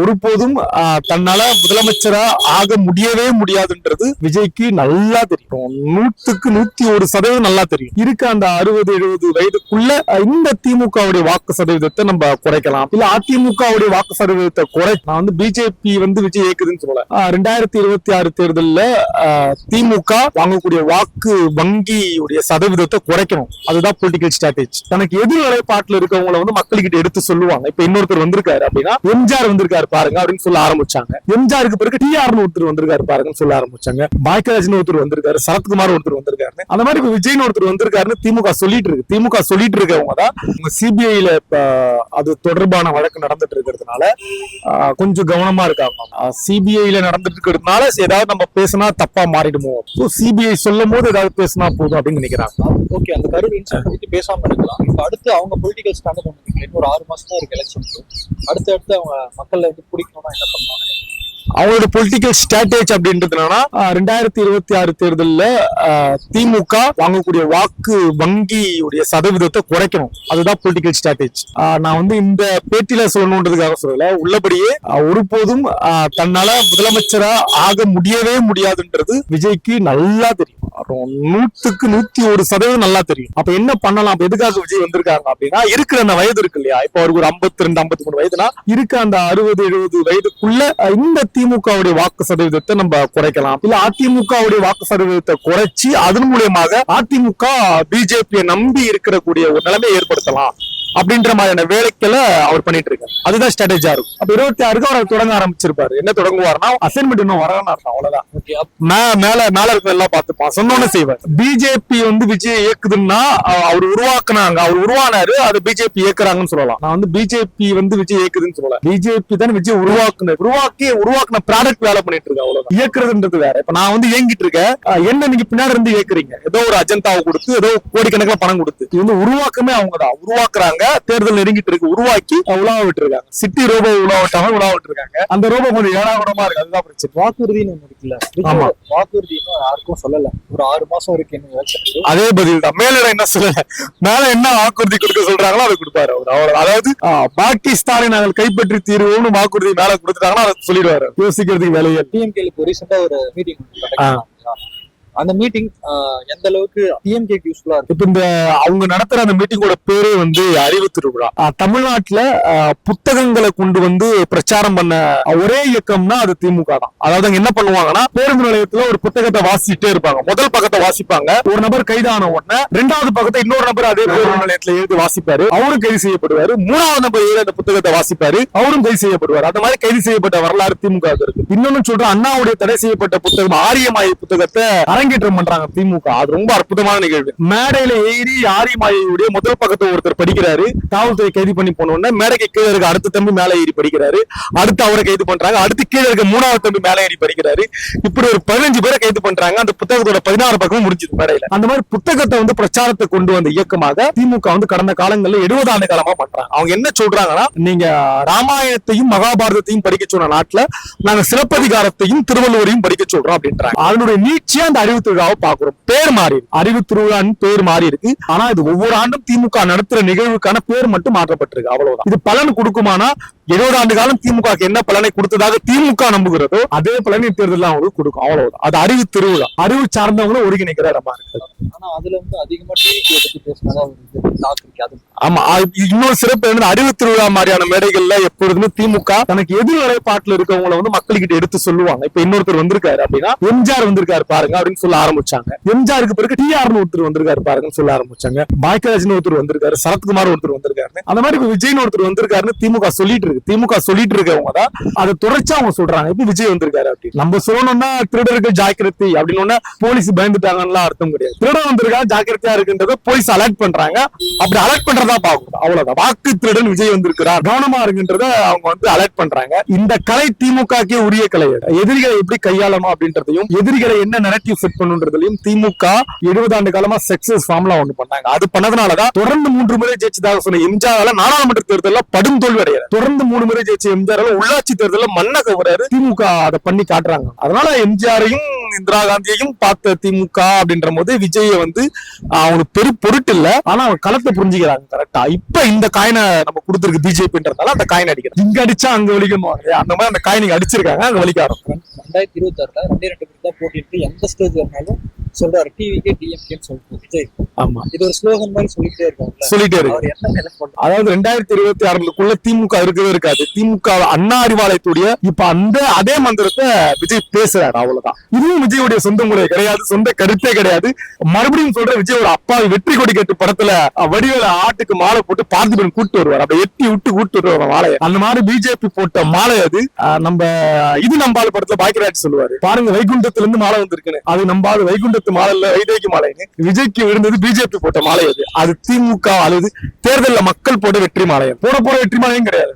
ஒருபோதும் தன்னால முதலமைச்சரா ஆக முடியவே முடியாதுன்றது விஜய்க்கு நல்லா தெரியும். நூத்துக்கு நூத்தி ஒரு சதவீதம் நல்லா தெரியும். இருக்க அந்த அறுபது எழுபது வயதுக்குள்ள இந்த திமுகவுடைய வாக்கு சதவீதத்தை நம்ம குறைக்கலாம். இல்ல அதிமுகவுடைய வாக்கு சதவீதத்தை குறை நான் வந்து பிஜேபி வந்து விஜய் இயக்குதுன்னு சொல்லல. ரெண்டாயிரத்தி இருபத்தி ஆறு தேர்தலில் திமுக வாங்கக்கூடிய வாக்கு வங்கியுடைய சதவீதத்தை குறைக்கணும். அதுதான் பொலிட்டிக்கல் ஸ்ட்ராட்டஜி தனக்கு எதிர் நிலைப்பாட்டில் இருக்கவங்களை வந்து மக்கள்கிட்ட எடுத்து சொல்லுவாங்க. இப்ப இன்னொருத்தர் வந்திருக்காரு அப்படின்னா எம்ஜிஆர் வந்திருக்காரு பாருங்க அப்படின்னு சொல்ல ஆரம்பிச்சாங்க. எம்ஜிஆருக்கு பிறகு டி ஆர்னு ஒருத்தர் வந்திருக்காரு பாருங்கன்னு சொல்ல ஆரம்பிச்சாங்க. பாக்கியராஜன் ஒருத்தர் வந்திருக்காரு சரத்குமார் ஒருத்தர் வந்திருக்காரு அந்த மாதிரி இப்ப விஜய்னு ஒருத்தர் வந்திருக்காருன்னு திமுக சொல்லிட்டு இருக்கு. திமுக சொல்லிட்டு இருக்கவங்க தான் சிபிஐல இப்ப அது தொடர்பான வழக்கு நடந்துட்டு இருக்கிறதுனால கொஞ்சம் கவனமா இருக்காங்க. சிபிஐல நடந்துட்டு இருக்கிறதுனால ஏதாவது நம்ம பேசினா தப்பா மாறிடுமோ? சிபிஐ சொல்லும் போது ஏதாவது பேசினா போதும் அப்படின்னு நினைக்கிறாங்க. ஓகே அந்த கரூர் பேசாம இருக்கலாம். இப்ப அடுத்து அவங்க பொலிட்டிக்கல் ஸ்டாண்ட் கொண்டு இருக்கீங்க ஆறு மாசம் தான் இருக்கு எலெக்ஷன் அடுத்து அடுத்து அவங்க மக்கள் வந்து பிடிக்கணும்னா என்ன பண்ணுவாங்க? அவங்களோட பொலிட்டிக்கல் ஸ்ட்ராட்டஜி அப்படின்றது என்னன்னா ரெண்டாயிரத்தி இருபத்தி ஆறு தேர்தலில் திமுக வாங்கக்கூடிய வாக்கு வங்கியுடைய சதவீதத்தை குறைக்கணும். அதுதான் பொலிட்டிக்கல் ஸ்ட்ராட்டஜி நான் வந்து இந்த பேட்டியில சொல்லணுன்றதுக்காக சொல்லல. உள்ளபடியே ஒருபோதும் தன்னால முதலமைச்சரா ஆக முடியவே முடியாதுன்றது விஜய்க்கு நல்லா தெரியும். அப்புறம் நூத்துக்கு நூத்தி ஒரு சதவீதம் நல்லா தெரியும். அப்ப என்ன பண்ணலாம்? அப்ப எதுக்காக விஜய் வந்திருக்காங்க அப்படின்னா இருக்கிற அந்த வயது இருக்கு இல்லையா? இப்ப அவருக்கு ஒரு ஐம்பத்தி ரெண்டு ஐம்பத்தி மூணு வயதுனா இருக்க அந்த அறுபது எழுபது வயதுக்குள்ள இந்த அதிமுகவுடைய வாக்கு சதவீதத்தை நம்ம குறைக்கலாம். இல்ல அதிமுகவுடைய வாக்கு சதவீதத்தை குறைச்சி அதன் மூலியமாக அதிமுக பிஜேபியை நம்பி இருக்கக்கூடிய ஒரு நிலைமை ஏற்படுத்தலாம். அப்படின்ற மாதிரியான வேலைகளை அவர் பண்ணிட்டு இருக்காரு. அதுதான் ஸ்ட்ராட்டஜியா இருக்கும். அப்ப இருபத்தி ஆறுக்கு அவர் தொடங்க ஆரம்பிச்சிருப்பாரு. என்ன தொடங்குவாருன்னா அசைன்மெண்ட் இன்னும் அர்த்தம் அவ்வளவுதான். மேல மேல இருக்க எல்லாம் பார்த்துப்பான். சொன்னோன்னு செய்வார். பிஜேபி வந்து விஜய் இயக்குதுன்னா அவர் உருவாக்குனாங்க. அவர் உருவானாரு அது பிஜேபி இயக்குறாங்கன்னு சொல்லலாம். நான் வந்து பிஜேபி வந்து விஜய் இயக்குதுன்னு சொல்லல. பிஜேபி தான் விஜய் உருவாக்குனது உருவாக்கி உருவாக்குன ப்ராடக்ட் வேலை பண்ணிட்டு இருக்கு அவ்வளவுதான். இயக்குறதுன்றது வேற. இப்ப நான் வந்து இயங்கிட்டு இருக்கேன். என்ன நீங்க பின்னாடி இருந்து இயக்குறீங்க? ஏதோ ஒரு அஜெண்டாவை கொடுத்து ஏதோ கோடிக்கணக்கில் பணம் கொடுத்து. இது வந்து உருவாக்கமே அவங்க தான் உருவாக்குறாங்க. தேர்தல் நெருங்கிட்டு இருக்கு. உருவாக்கி உலா விட்டு இருக்காங்க சிட்டி ரோபோ உலா விட்டாங்க உலா விட்டு இருக்காங்க அந்த ரோபோ கொஞ்சம் ஏழாகுடமா இருக்கு. அதுதான் பிரச்சனை. வாக்குறுதின்னு ஒண்ணு இருக்குல்ல? ஆமா. வாக்குறுதி யாருக்கும் சொல்லல. ஒரு ஆறு மாசம் இருக்கு எலெக்ஷனுக்கு அதே பதில் தான் மேலிடம் என்ன சொல்லல மேல என்ன வாக்குறுதி கொடுக்க சொல்றாங்களோ அதை கொடுப்பாரு அவர். அவ்வளவு அதாவது பாகிஸ்தானை நாங்கள் கைப்பற்றி தீர்வோம்னு வாக்குறுதி மேல கொடுத்துட்டாங்கன்னா அதை சொல்லிடுவாரு. யோசிக்கிறதுக்கு வேலையே இல்லை. டிஎம்கேக்கு ரீசெண்டா ஒரு மீட்டிங் அந்த மீட்டிங் எந்த அளவுக்கு டிஎம்கேக்கு யூஸ்ஃபுல்லா இருக்கு? இப்ப இந்த அவங்க நடத்துற அந்த மீட்டிங்கோட பேரே வந்து அறிவு திருவிழா. தமிழ்நாட்டுல புத்தகங்களை கொண்டு வந்து பிரச்சாரம் பண்ண ஒரே இயக்கம்னா அது திமுக தான். அதாவது அங்க என்ன பண்ணுவாங்கன்னா பேருந்து நிலையத்துல ஒரு புத்தகத்தை வாசிச்சுட்டே இருப்பாங்க. முதல் பக்கத்தை வாசிப்பாங்க. ஒரு நபர் கைதான உடனே ரெண்டாவது பக்கத்தை இன்னொரு நபர் அதே பேருந்து நிலையத்துல எழுதி வாசிப்பாரு. அவரும் கைது செய்யப்படுவாரு. மூணாவது நபர் ஏறி அந்த புத்தகத்தை வாசிப்பாரு. அவரும் கைது செய்யப்படுவார். அந்த மாதிரி கைது செய்யப்பட்ட வரலாறு திமுக க்கு இருக்கு. இன்னொன்னு சொல்றேன் அண்ணாவுடைய தடை செய்யப்பட்ட புத்தகம் ஆரியமாயை புத்தகத்தை அரங்கேற்றம் பண்றாங்க திமுக. அது ரொம்ப அற்புதமான நிகழ்வு. மேடையில ஏறி ஆரியமாயுடைய முதல் பக்கத்தை ஒருத்தர் படிக்கிறாரு. காவல்துறை கைது பண்ணி போன மேடைக்கு கீழே இருக்க அடுத்த தம்பி மேலே ஏறி படிக்கிறாரு. அடுத்து அவரை கைது பண்றாங்க. அடுத்து கீழே இருக்க மூணாவது தம்பி மேலே ஏறி படிக்கிறாரு. இப்படி ஒரு பதினஞ்சு பேரை கைது பண்றாங்க. அந்த புத்தகத்தோட பதினாறு பக்கமும் முடிஞ்சது மேடையில. அந்த மாதிரி புத்தகத்தை வந்து பிரச்சாரத்தை கொண்டு வந்த இயக்கமாக திமுக வந்து கடந்த காலங்களில் எழுபது ஆண்டு காலமா பண்றாங்க. அவங்க என்ன சொல்றாங்கன்னா நீங்க ராமாயணத்தையும் மகாபாரதத்தையும் படிக்க சொன்ன நாட்டுல நாங்க சிறப்பதிகாரத்தையும் திருவள்ளுவரையும் படிக்க சொல்றோம் அப்படின்றாங்க. அதனுடைய நீட்சியா அந்த அறிவு திருவிழாவை பாக்குறோம் பேர் மாறி அறிவு திருவிழான்னு பேர் மாறி இருக்கு. ஆனா இது ஒவ்வொரு ஆண்டும் திமுக நடத்துற நிகழ்வுக்கான பேர் மட்டும் மாற்றப்பட்டிருக்கு. அவ்வளவுதான். இது பலன் கொடுக்குமானா? எழுபது ஆண்டு காலம் திமுக என்ன பலனை கொடுத்ததாக திமுக நம்புகிறதோ அதே பலனை தேர்தல் அவங்களுக்கு கொடுக்கும். அவ்வளவுதான். அது அறிவு திருவிழா அறிவு சார்ந்தவங்களும் ஒருங்கிணைக்கிற இடமா இருக்கு ஆனா அதுல வந்து அதிகமா ஆமா இன்னொரு சிறப்பு என்னன்னா அறிவு திருவிழா மாதிரியான மேடைகள்ல எப்பொழுதுமே திமுக தனக்கு எதிர் நிலைப்பாட்டுல இருக்கவங்கள வந்து மக்கள்கிட்ட எடுத்து சொல்லுவாங்க. இப்ப இன்னொருத்தர் வந்திருக்காரு அப்படின்னா எம்ஜிஆர் வந்திருக்காரு பாருங்க அப்படின்னு சொல்ல ஆரம்பிச்சாங்க. எம்ஜிஆருக்கு பிறகு டிஆர்னு ஒருத்தர் வந்திருக்காரு பாருங்கன்னு சொல்ல ஆரம்பிச்சாங்க. பாக்கியராஜன் ஒருத்தர் வந்திருக்காரு சரத்குமார் ஒருத்தர் வந்திருக்காரு அந்த மாதிரி விஜய்னு ஒருத்தர் வந்திருக்காருன்னு திமுக சொல்லிட்டு இருக்கு. இருக்கு திமுக சொல்லிட்டு இருக்கவங்க தான். அதை தொடர்ச்சி அவங்க சொல்றாங்க. இப்ப விஜய் வந்திருக்காரு அப்படின்னு. நம்ம சொல்லணும்னா திருடருக்கு ஜாக்கிரதை அப்படின்னு போலீஸ் பயந்துட்டாங்கன்னு அர்த்தம் கிடையாது. திருடன் வந்திருக்கா ஜாக்கிரதையா இருக்குன்றத போலீஸ் அலர்ட் பண்றாங்க. அப்படி அலர்ட் பண்றதா பாக்கணும் அவ்வளவுதான். வாக்கு திருடன் விஜய் வந்திருக்கிறார். கவனமா இருக்குன்றத அவங்க வந்து அலர்ட் பண்றாங்க. இந்த கலை திமுகக்கே உரிய கலை எதிரிகளை எப்படி கையாளணும் அப்படின்றதையும் எதிரிகளை என்ன நெரட்டிவ் செட் பண்ணுன்றதுலயும் திமுக எழுபது ஆண்டு காலமா சக்சஸ் ஃபார்ம்ல ஒண்ணு பண்ணாங்க. அது பண்ணதுனாலதான் தொடர்ந்து மூன்று முறை ஜெயிச்சதாக சொன்ன எம்ஜிஆரால நாடாளுமன்ற தேர்தலில் படும் தோல்வி அடையாது தொடர்ந்து மூணு முறை ஜெயிச்ச எம்ஜிஆர் உள்ளாட்சி தேர்தலில் மன்ன கவுறாரு. திமுக அதை பண்ணி காட்டுறாங்க. அதனால எம்ஜிஆரையும் இந்திரா காந்தியையும் பார்த்த திமுக அப்படின்ற போது விஜய வந்து ஆஹ், அவங்களுக்கு பெரு பொருட்டு இல்ல. ஆனா அவங்க களத்தை புரிஞ்சுக்கிறாங்க கரெக்டா இப்ப இந்த காயினை நம்ம கொடுத்துருக்கு பிஜேபின்றதால அந்த காயின் அடிக்கிறோம் இங்க அடிச்சா அங்க வலிக்கணும் அந்த மாதிரி அந்த காயினை அடிச்சிருக்காங்க அங்க வலிக்க ஆரம்பிக்கும் ரெண்டாயிரத்தி இருபத்தி ஆறுல ரெண்டே ரெண்டு பேர் தான் போட்டிட்டு எந்த ஸ்டேஜ் வரனாலும் சொல்றாரு. டிவிக்கே டிஎம்கேன்னு சொல்லிட்டு. விஜய். ஆமா. இது ஒரு ஸ்லோகன் மாதிரி சொல்லிட்டே இருக்காங்கல்ல சொல்லிட்டே இருக்கு. அதாவது ரெண்டாயிரத்தி இருபத்தி ஆறுக்குள்ள திமுக இருக்கவே இருக்காது. திமுக அண்ணா அறிவாலயத்துடைய இப்ப அந்த அதே மந்திரத்தை விஜய் பேசுறாரு அவ்வளவுதான். இதுவும் விஜயுடைய சொந்த முறை கிடையாது சொந்த கருத்தே கிடையாது. மறுபடியும் சொல்ற விஜயோட அப்பா வெற்றி கொடி கட்டு படத்துல வடிவேல ஆட்டுக்கு மாலை போட்டு பார்த்திபன் கூட்டு வருவார். அப்படி எட்டி விட்டு கூட்டு வருவார் மாலையை. அந்த மாதிரி பிஜேபி போட்ட மாலை அது. நம்ம இது நம்பாள் படத்துல பாக்கியராஜ் சொல்லுவாரு. பாருங்க வைகுண்டத்துல இருந்து மாலை வந்திருக்குன்னு. அது நம்பாது வைகுண்டத்து மாலை இல்ல வைதேகி மாலைன்னு விஜய்க்கு விழுந்தது பிஜேபி போட்ட மாலை அது. அது திமுக அல்லது தேர்தலில் மக்கள் போட்ட வெற்றி மாலை போட போற வெற்றி மாலையும் கிடையாது.